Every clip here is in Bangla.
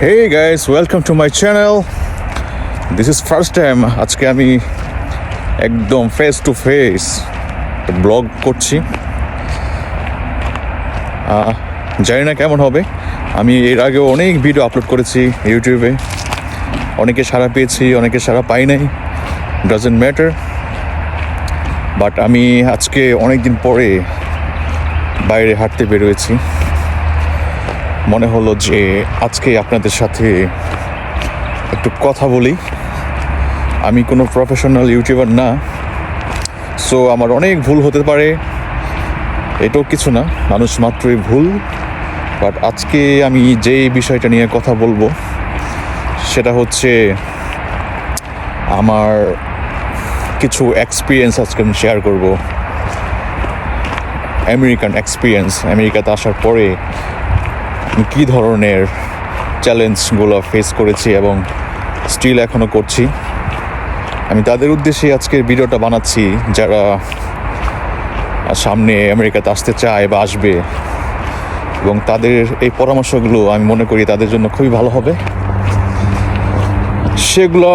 Hey guys, welcome to my channel. This is first time আজকে আমি একদম ফেস টু ফেস ব্লগ করছি। জানি না কেমন হবে। আমি এর আগেও অনেক ভিডিও আপলোড করেছি ইউটিউবে অনেকে সাড়া পেয়েছি অনেকে সাড়া পাই নাই। ডাজেন্ট ম্যাটার বাট আমি আজকে অনেক দিন পরে বাইরে হাঁটতে বেরোয়েছি মনে হলো যে আজকে আপনাদের সাথে একটু কথা বলি। আমি কোনো প্রফেশনাল ইউটিউবার না সো আমার অনেক ভুল হতে পারে, এটাও কিছু না, মানুষ মাত্রই ভুল বাট আজকে আমি যে বিষয়টা নিয়ে কথা বলব, সেটা হচ্ছে আমার কিছু এক্সপিরিয়েন্স আজকে আমি শেয়ার করব। আমেরিকান এক্সপিরিয়েন্স আমেরিকাতে আসার পরে কী ধরনের চ্যালেঞ্জগুলো ফেস করেছি এবং স্টিল এখনও করছি? আমি তাদের উদ্দেশ্যে আজকের ভিডিওটা বানাচ্ছি, যারা সামনে আমেরিকাতে আসতে চায় বা আসবে। এবং তাদের এই পরামর্শগুলো আমি মনে করি তাদের জন্য খুবই ভালো হবে। সেগুলো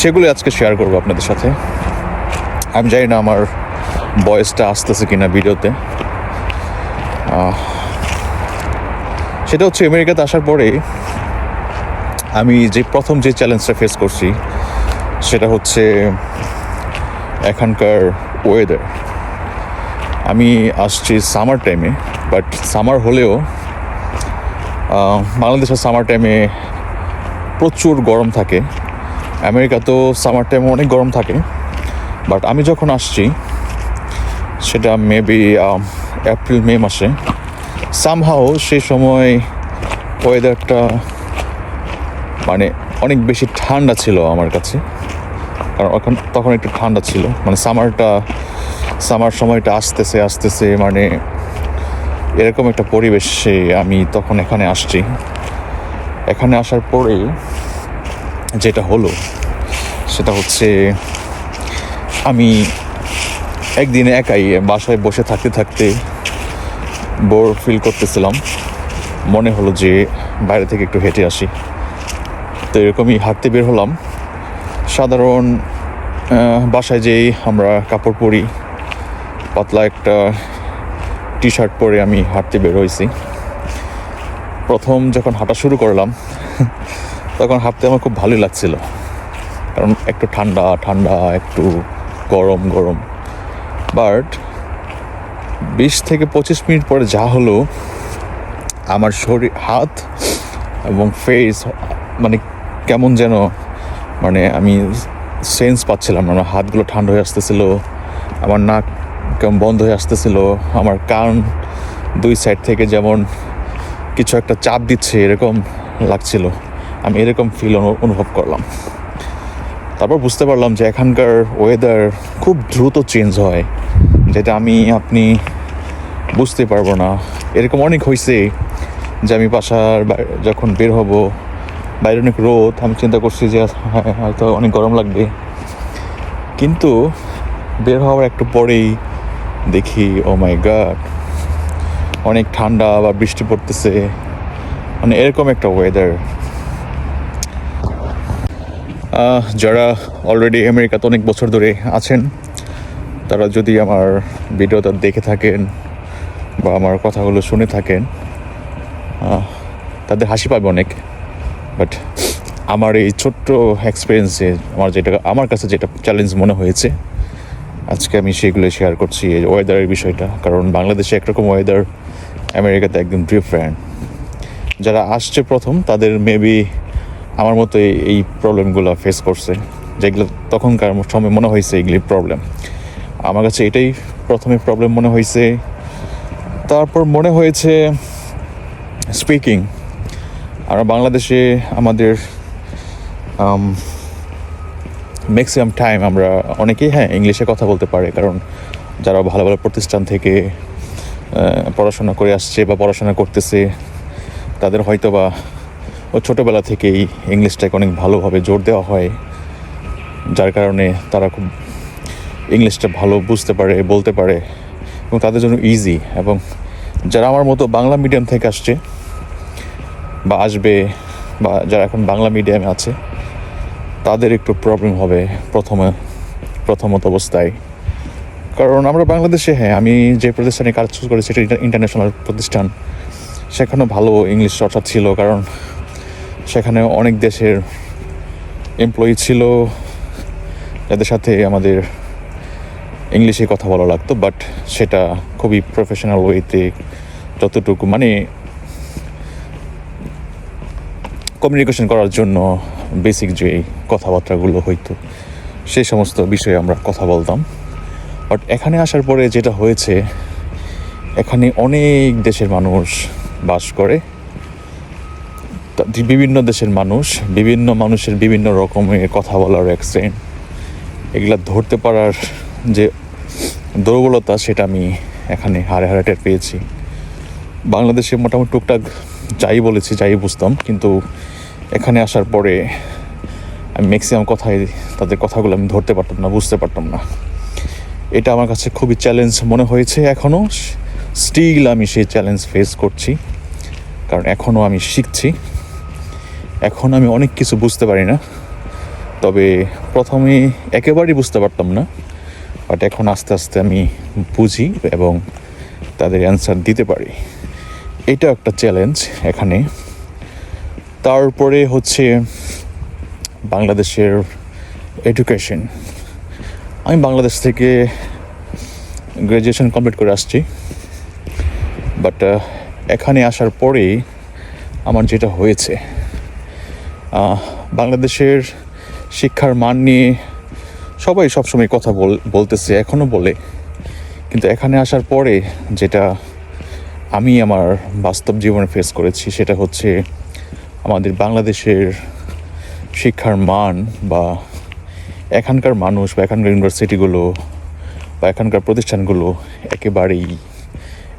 সেগুলো আজকে শেয়ার করব আপনাদের সাথে। আমি জানি না আমার বয়েসটা আসতেছে কিনা ভিডিওতে সেটা হচ্ছে আমেরিকাতে আসার পরে আমি যে প্রথম যে চ্যালেঞ্জটা ফেস করছি, সেটা হচ্ছে এখানকার ওয়েদার আমি আসছি সামার টাইমে বাট সামার হলেও বাংলাদেশের সামার টাইমে প্রচুর গরম থাকে। আমেরিকা তো সামার টাইমে অনেক গরম থাকে। বাট আমি যখন আসছি, সেটা মেবি এপ্রিল মে মাসে সামহাও সে সময় ওয়েদারটা মানে অনেক বেশি ঠান্ডা ছিল আমার কাছে। কারণ ওখান তখন একটু ঠান্ডা ছিল। মানে সামারটা সামার সময়টা আসতেছে আসতেছে মানে এরকম একটা পরিবেশে আমি তখন এখানে আসছি। এখানে আসার পরে যেটা হলো, সেটা হচ্ছে আমি একদিন একাই বাসায় বসে থাকতে থাকতে বোর ফিল করতেছিলাম। মনে হলো যে বাইরে থেকে একটু হেঁটে আসি। তো এরকমই হাঁটতে বের হলাম। সাধারণ বাসায় যেই আমরা কাপড় পরি, পাতলা একটা টি শার্ট পরে আমি হাঁটতে বের হয়েছি। প্রথম যখন হাঁটা শুরু করলাম, তখন হাঁটতে আমার খুব ভালোই লাগছিল। কারণ একটু ঠান্ডা ঠান্ডা, একটু গরম গরম। বাট বিশ থেকে পঁচিশ মিনিট পরে যা হলো, আমার শরীর, হাত এবং ফেস মানে কেমন যেন মানে আমি সেন্স পাচ্ছিলাম আমার হাতগুলো ঠান্ডা হয়ে আসতেছিল, আমার নাক কেমন বন্ধ হয়ে আসতেছিল, আমার কান দুই সাইড থেকে যেমন কিছু একটা চাপ দিচ্ছে, এরকম লাগছিল। আমি এরকম ফিল অনুভব করলাম। তারপর বুঝতে পারলাম যে এখানকার ওয়েদার খুব দ্রুত চেঞ্জ হয়। যেটা আমি আপনি বুঝতে পারব না। এরকম অনেক হয়েছে যে আমি বাসার যখন বের হব বাইরে অনেক রোদ আমি চিন্তা করছি যে হ্যাঁ, হয়তো অনেক গরম লাগবে। কিন্তু বের হওয়ার একটু পরেই দেখি ও মাই গাড অনেক ঠান্ডা বা বৃষ্টি পড়তেছে। মানে এরকম একটা ওয়েদার যারা অলরেডি আমেরিকাতে অনেক বছর ধরে আছেন তারা যদি আমার ভিডিওটা দেখে থাকেন বা আমার কথাগুলো শুনে থাকেন তাদের হাসি পাবে অনেক। বাট আমার এই ছোট্ট এক্সপিরিয়েন্সে আমার যেটা, আমার কাছে যেটা চ্যালেঞ্জ মনে হয়েছে, আজকে আমি সেগুলো শেয়ার করছি এই ওয়েদারের বিষয়টা। কারণ বাংলাদেশে একরকম ওয়েদার আমেরিকাতে একদম ডিফারেন্ট যারা আসছে প্রথম, তাদের মেবি আমার মতো এই- প্রবলেমগুলো ফেস করছে। যেগুলো তখনকার সময় মনে হয়েছে এগুলি প্রবলেম আমার কাছে এটাই প্রথমে প্রবলেম মনে হয়েছে। তারপর মনে হয়েছে স্পিকিং আমরা বাংলাদেশে আমাদের ম্যাক্সিমাম টাইম আমরা অনেকেই হ্যাঁ ইংলিশে কথা বলতে পারে। কারণ যারা ভালো ভালো প্রতিষ্ঠান থেকে পড়াশোনা করে আসছে বা পড়াশোনা করতেছে, তাদের হয়তো বা ও ছোটোবেলা থেকেই ইংলিশটাকে অনেক ভালোভাবে জোর দেওয়া হয়। যার কারণে তারা খুব ইংলিশটা ভালো বুঝতে পারে, বলতে পারে, এবং তাদের জন্য ইজি এবং যারা আমার মতো বাংলা মিডিয়াম থেকে আসছে, বা আসবে, বা যারা এখন বাংলা মিডিয়ামে আছে, তাদের একটু প্রবলেম হবে প্রথমে, প্রথমত অবস্থায়। কারণ আমরা বাংলাদেশে হ্যাঁ আমি যে প্রতিষ্ঠানে কাজ করেছি, সেটা ইন্টারন্যাশনাল প্রতিষ্ঠান, সেখানেও ভালো ইংলিশ চর্চা ছিল, কারণ সেখানে অনেক দেশের এমপ্লয়ি ছিল, যাদের সাথে আমাদের ইংলিশে কথা বলা লাগতো বাট সেটা খুবই প্রফেশনাল ওয়েতে যতটুকু মানে কমিউনিকেশন করার জন্য বেসিক যে কথাবার্তাগুলো হইতো সেই সমস্ত বিষয়ে আমরা কথা বলতাম। বাট এখানে আসার পরে যেটা হয়েছে, এখানে অনেক দেশের মানুষ বাস করে। বিভিন্ন দেশের মানুষ, বিভিন্ন মানুষের বিভিন্ন রকমের কথা বলার অ্যাক্সেন্ট এগুলা ধরতে পারার যে দুর্বলতা সেটা আমি এখানে হারে হারে টের পেয়েছি। বাংলাদেশে মোটামুটি টুকটাক যাই বলেছি, যাই বুঝতাম, কিন্তু এখানে আসার পরে আমি ম্যাক্সিমাম কথাই তাদের কথাগুলো আমি ধরতে পারতাম না, বুঝতে পারতাম না। এটা আমার কাছে খুবই চ্যালেঞ্জ মনে হয়েছে এখনও স্টিল আমি সেই চ্যালেঞ্জ ফেস করছি, কারণ এখনও আমি শিখছি। এখন আমি অনেক কিছু বুঝতে পারি না, তবে প্রথমে একেবারেই বুঝতে পারতাম না। বাট এখন আস্তে আস্তে আমি বুঝি এবং তাদের অ্যান্সার দিতে পারি। এটা একটা চ্যালেঞ্জ এখানে। তারপরে হচ্ছে বাংলাদেশের এডুকেশন আমি বাংলাদেশ থেকে গ্র্যাজুয়েশন কমপ্লিট করে আসছি। বাট এখানে আসার পরেই আমার যেটা হয়েছে বাংলাদেশের শিক্ষার মান নিয়ে সবাই সবসময় কথা বল, বলতেছে এখনও বলে। কিন্তু এখানে আসার পরে যেটা আমি আমার বাস্তব জীবনে ফেস করেছি, সেটা হচ্ছে আমাদের বাংলাদেশের শিক্ষার মান বা এখানকার মানুষ বা এখানকার ইউনিভার্সিটিগুলো বা এখানকার প্রতিষ্ঠানগুলো একেবারেই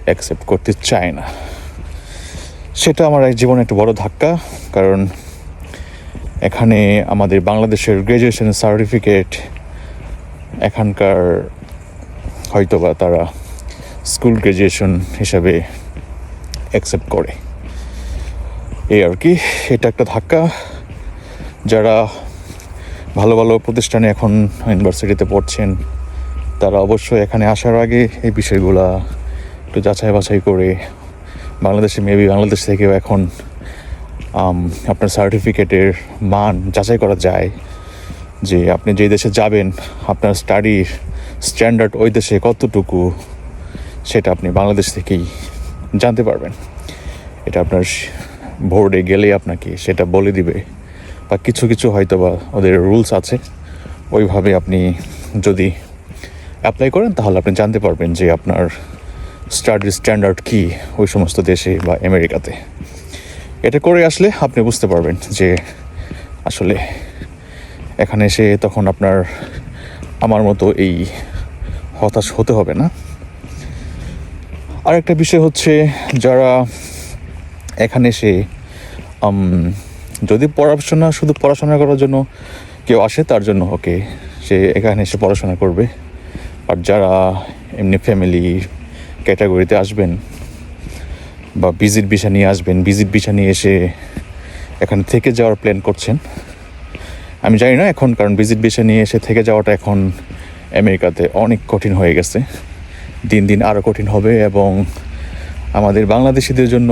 অ্যাকসেপ্ট করতে চায় না। সেটা আমার এক জীবনে একটা বড় ধাক্কা, কারণ এখানে আমাদের বাংলাদেশের গ্র্যাজুয়েশন সার্টিফিকেট এখানকার হয়তোবা তারা স্কুল গ্র্যাজুয়েশন হিসাবে অ্যাকসেপ্ট করে। এই আর কি, এটা একটা ধাক্কা। যারা ভালো ভালো প্রতিষ্ঠানে এখন ইউনিভার্সিটিতে পড়ছেন, তারা অবশ্যই এখানে আসার আগে এই বিষয়গুলা একটু যাচাই বাছাই করে, বাংলাদেশে মেবি বাংলাদেশ থেকেও এখন আপনার সার্টিফিকেটের মান যাচাই করা যায়। যে আপনি যে দেশে যাবেন, আপনার স্টাডির স্ট্যান্ডার্ড ওই দেশে কতটুকু, সেটা আপনি বাংলাদেশ থেকেই জানতে পারবেন। এটা আপনার বোর্ডে গেলে আপনাকে সেটা বলে দিবে। বা কিছু কিছু হয়তো বা ওদের রুলস আছে। ওইভাবে আপনি যদি অ্যাপ্লাই করেন, তাহলে আপনি জানতে পারবেন যে আপনার স্টাডির স্ট্যান্ডার্ড কী ওই সমস্ত দেশে বা আমেরিকাতে। এটা করে আসলে আপনি বুঝতে পারবেন যে আসলে এখানে এসে তখন আপনার, আমার মতো এই হতাশ হতে হবে না। আরেকটা বিষয় হচ্ছে যারা এখানে এসে যদি পড়াশোনা, শুধু পড়াশোনা করার জন্য কেউ আসে, তার জন্য ওকে সে এখানে এসে পড়াশোনা করবে। আর যারা এমনি ফ্যামিলি ক্যাটাগরিতে আসবেন বা ভিজিট ভিসা নিয়ে আসবেন ভিজিট ভিসা নিয়ে এসে এখানে থেকে যাওয়ার প্ল্যান করছেন আমি জানি না এখন, কারণ ভিজিট ভিসা নিয়ে এসে থেকে যাওয়াটা এখন আমেরিকাতে অনেক কঠিন হয়ে গেছে। দিন দিন আরও কঠিন হবে এবং আমাদের বাংলাদেশিদের জন্য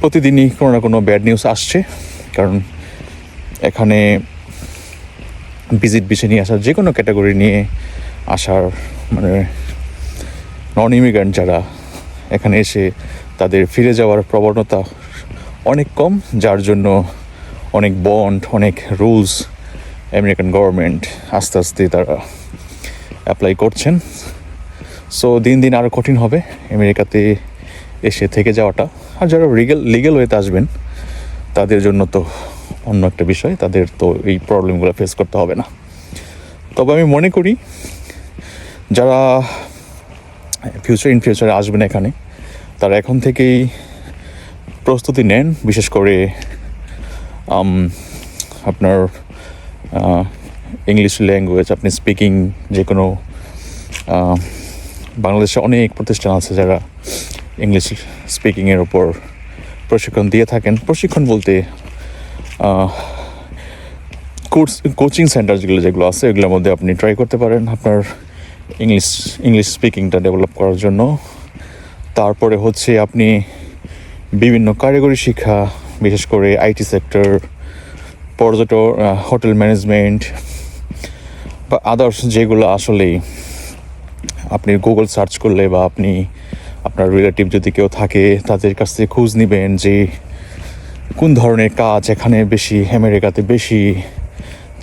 প্রতিদিনই কোনো না কোনো ব্যাড নিউজ আসছে, কারণ এখানে ভিজিট ভিসা নিয়ে আসার যে কোনো ক্যাটাগরি নিয়ে আসার মানে নন ইমিগ্রেন্ট যারা এখানে এসে তাদের ফিরে যাওয়ার প্রবণতা অনেক কম, যার জন্য অনেক বন্ড অনেক রুলস আমেরিকান গভর্নমেন্ট আস্তে আস্তে তারা অ্যাপ্লাই করছেন। সো দিন দিন আরও কঠিন হবে আমেরিকাতে এসে থেকে যাওয়াটা। আর যারা লিগেল লিগেল ওয়েতে আসবেন, তাদের জন্য তো অন্য একটা বিষয়, তাদের তো এই প্রবলেমগুলো ফেস করতে হবে না। তবে আমি মনে করি, যারা ফিউচার ইন ফিউচারে আসবেন এখানে, তারা এখন থেকেই প্রস্তুতি নেন, বিশেষ করে আপনার ইংলিশ ল্যাঙ্গুয়েজ আপনি স্পিকিং যে কোনো বাংলাদেশে অনেক প্রতিষ্ঠান আছে যারা ইংলিশ স্পিকিংয়ের ওপর প্রশিক্ষণ দিয়ে থাকেন। প্রশিক্ষণ বলতে কোর্স কোচিং সেন্টার যেগুলো যেগুলো আছে, এগুলোর মধ্যে আপনি ট্রাই করতে পারেন আপনার ইংলিশ ইংলিশ স্পিকিংটা ডেভেলপ করার জন্য। তারপরে হচ্ছে আপনি বিভিন্ন কারিগরি শিক্ষা বিশেষ করে আইটি সেক্টর, পর্যটন হোটেল ম্যানেজমেন্ট বা আদার্স যেগুলো আসলেই আপনি গুগল সার্চ করলে বা আপনি আপনার রিলেটিভ যদি কেউ থাকে, তাদের কাছ থেকে খোঁজ নেবেন যে কোন ধরনের কাজ এখানে বেশি, আমেরিকাতে বেশি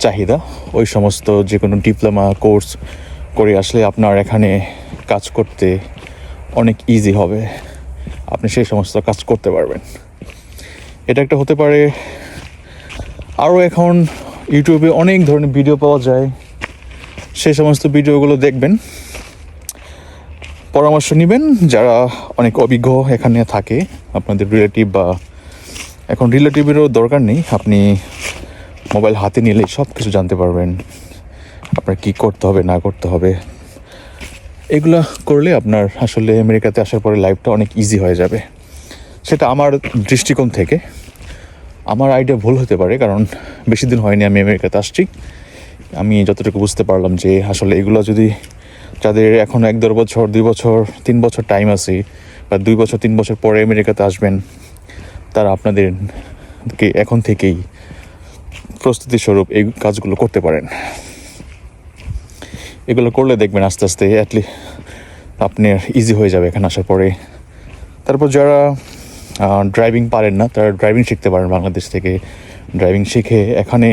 চাহিদা। ওই সমস্ত যে কোনো ডিপ্লোমা কোর্স করে আসলে আপনার এখানে কাজ করতে অনেক ইজি হবে। আপনি সেই সমস্ত কাজ করতে পারবেন। এটা একটা হতে পারে আরও এখন ইউটিউবে অনেক ধরনের ভিডিও পাওয়া যায়। সেই সমস্ত ভিডিওগুলো দেখবেন। পরামর্শ নেবেন যারা অনেক অভিজ্ঞ এখানে থাকে। আপনাদের রিলেটিভ বা এখন রিলেটিভেরও দরকার নেই। আপনি মোবাইল হাতে নিলেই সব কিছু জানতে পারবেন। আপনার কী করতে হবে, না করতে হবে। এগুলো করলে আপনার আসলে আমেরিকাতে আসার পরে লাইফটা অনেক ইজি হয়ে যাবে। সেটা আমার দৃষ্টিকোণ থেকে। আমার আইডিয়া ভুল হতে পারে, কারণ বেশি দিন হয়নি আমি আমেরিকাতে আসছি। আমি যতটুকু বুঝতে পারলাম যে আসলে এগুলো যদি যাদের এখন এক দেড় বছর, দুই বছর, তিন বছর টাইম আছে, বা দুই বছর, তিন বছর পরে আমেরিকাতে আসবেন, তারা আপনাদেরকে এখন থেকেই প্রস্তুতি স্বরূপ এই কাজগুলো করতে পারেন। এগুলো করলে দেখবেন আস্তে আস্তে অ্যাটলি আপনার ইজি হয়ে যাবে এখানে আসার পরে। তারপর যারা ড্রাইভিং পারেন না। তারা ড্রাইভিং শিখতে পারেন বাংলাদেশ থেকে। ড্রাইভিং শিখে এখানে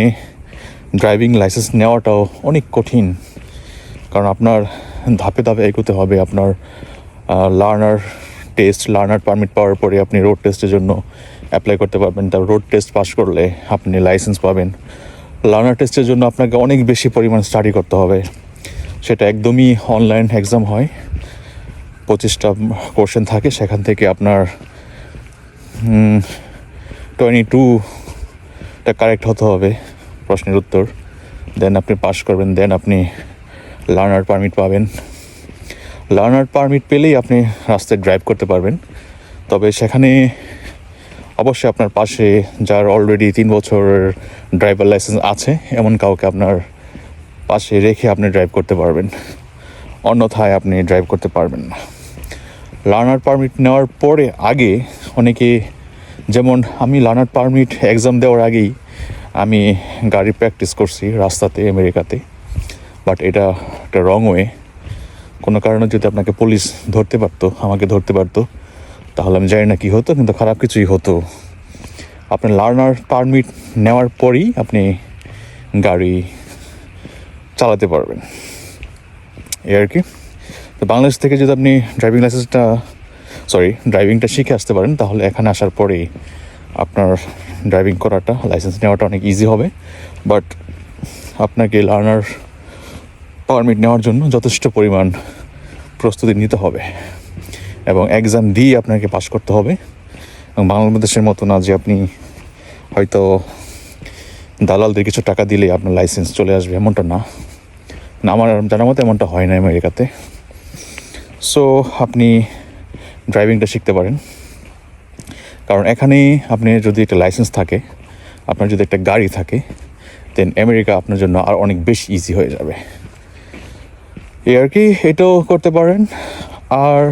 ড্রাইভিং লাইসেন্স নেওয়াটাও অনেক কঠিন। কারণ আপনার ধাপে ধাপে এগোতে হবে। আপনার লার্নার টেস্ট লার্নার পারমিট পাওয়ার পরে আপনি রোড টেস্টের জন্য অ্যাপ্লাই করতে পারবেন। তার রোড টেস্ট পাস করলে আপনি লাইসেন্স পাবেন। লার্নার টেস্টের জন্য আপনাকে অনেক বেশি পরিমাণ স্টাডি করতে হবে। সেটা একদমই অনলাইন এক্সাম হয়। পঁচিশটা কোশ্চেন থাকে। সেখান থেকে আপনার টোয়েন্টি টুটা কারেক্ট হতে হবে, প্রশ্নের উত্তর। দেন আপনি পাস করবেন দেন আপনি লার্নার পারমিট পাবেন। লার্নার পারমিট পেলেই আপনি রাস্তায় ড্রাইভ করতে পারবেন। তবে সেখানে অবশ্যই আপনার পাশে যার অলরেডি তিন বছরের ড্রাইভার লাইসেন্স আছে, এমন কাউকে আপনার পাশে রেখে আপনি ড্রাইভ করতে পারবেন। অন্যথায় আপনি ড্রাইভ করতে পারবেন না। লার্নার পারমিট নেওয়ার পরে আগে অনেকে যেমন আমি লার্নার পারমিট এক্সাম দেওয়ার আগেই আমি গাড়ি প্র্যাকটিস করছি রাস্তাতে, আমেরিকাতে। বাট এটা একটা রং ওয়ে কোনো কারণে যদি আপনাকে পুলিশ ধরতে পারতো, আমাকে ধরতে পারতো, তাহলে আমি জানি না কী হতো, কিন্তু খারাপ কিছুই হতো। আপনার লার্নার পারমিট নেওয়ার পরই আপনি গাড়ি চালাতে পারবেন। এই আর কি? তো বাংলাদেশ থেকে যদি আপনি ড্রাইভিং লাইসেন্সটা সরি ড্রাইভিংটা শিখে আসতে পারেন, তাহলে এখানে আসার পরেই আপনার ড্রাইভিং করাটা লাইসেন্স নেওয়াটা অনেক ইজি হবে। বাট আপনাকে লার্নার পারমিট নেওয়ার জন্য যথেষ্ট পরিমাণ প্রস্তুতি নিতে হবে। এবং এক্সাম দিয়ে আপনাকে পাশ করতে হবে। এবং বাংলাদেশের মতো না যে আপনি হয়তো দালালদের কিছু টাকা দিলে আপনার লাইসেন্স চলে আসবে, এমনটা না। আমার জানার মতো এমনটা হয় না আমেরিকাতে। সো আপনি ড্রাইভিংটা শিখতে পারেন। কারণ এখানে আপনি যদি একটা লাইসেন্স থাকে, আপনার যদি একটা গাড়ি থাকে দেন আমেরিকা আপনার জন্য আর অনেক বেশি ইজি হয়ে যাবে। এই আর কি, এটাও করতে পারেন। আর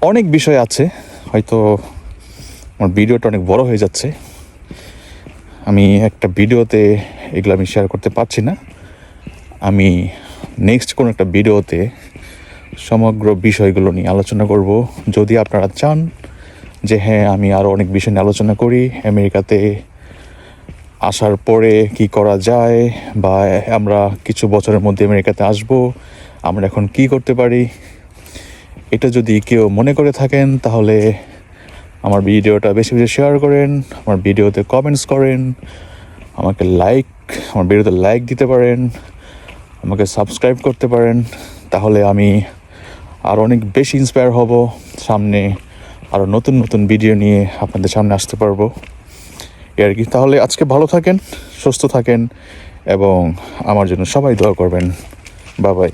অনেক বিষয় আছে, হয়তো আমার ভিডিওটা অনেক বড় হয়ে যাচ্ছে। আমি একটা ভিডিওতে এগুলো আমি শেয়ার করতে পারছি না। আমি নেক্সট কোনো একটা ভিডিওতে সমগ্র বিষয়গুলো নিয়ে আলোচনা করব। যদি আপনারা চান যে হ্যাঁ আমি আরও অনেক বিষয় নিয়ে আলোচনা করি, আমেরিকাতে আসার পরে কি করা যায় বা আমরা কিছু বছরের মধ্যে আমেরিকাতে আসব, আমরা এখন কি করতে পারি, এটা যদি কেউ মনে করে থাকেন তাহলে আমার ভিডিওটা বেশি বেশি শেয়ার করেন, আমার ভিডিওতে কমেন্টস করেন, আমাকে লাইক আমার ভিডিওতে লাইক দিতে পারেন, আমাকে সাবস্ক্রাইব করতে পারেন, তাহলে আমি আর অনেক বেশি ইন্সপায়ার হব। সামনে আরও নতুন নতুন ভিডিও নিয়ে আপনাদের সামনে আসতে পারব। এ আর কি। তাহলে আজকে ভালো থাকেন, সুস্থ থাকেন এবং আমার জন্য সবাই দোয়া করবেন। বাবাই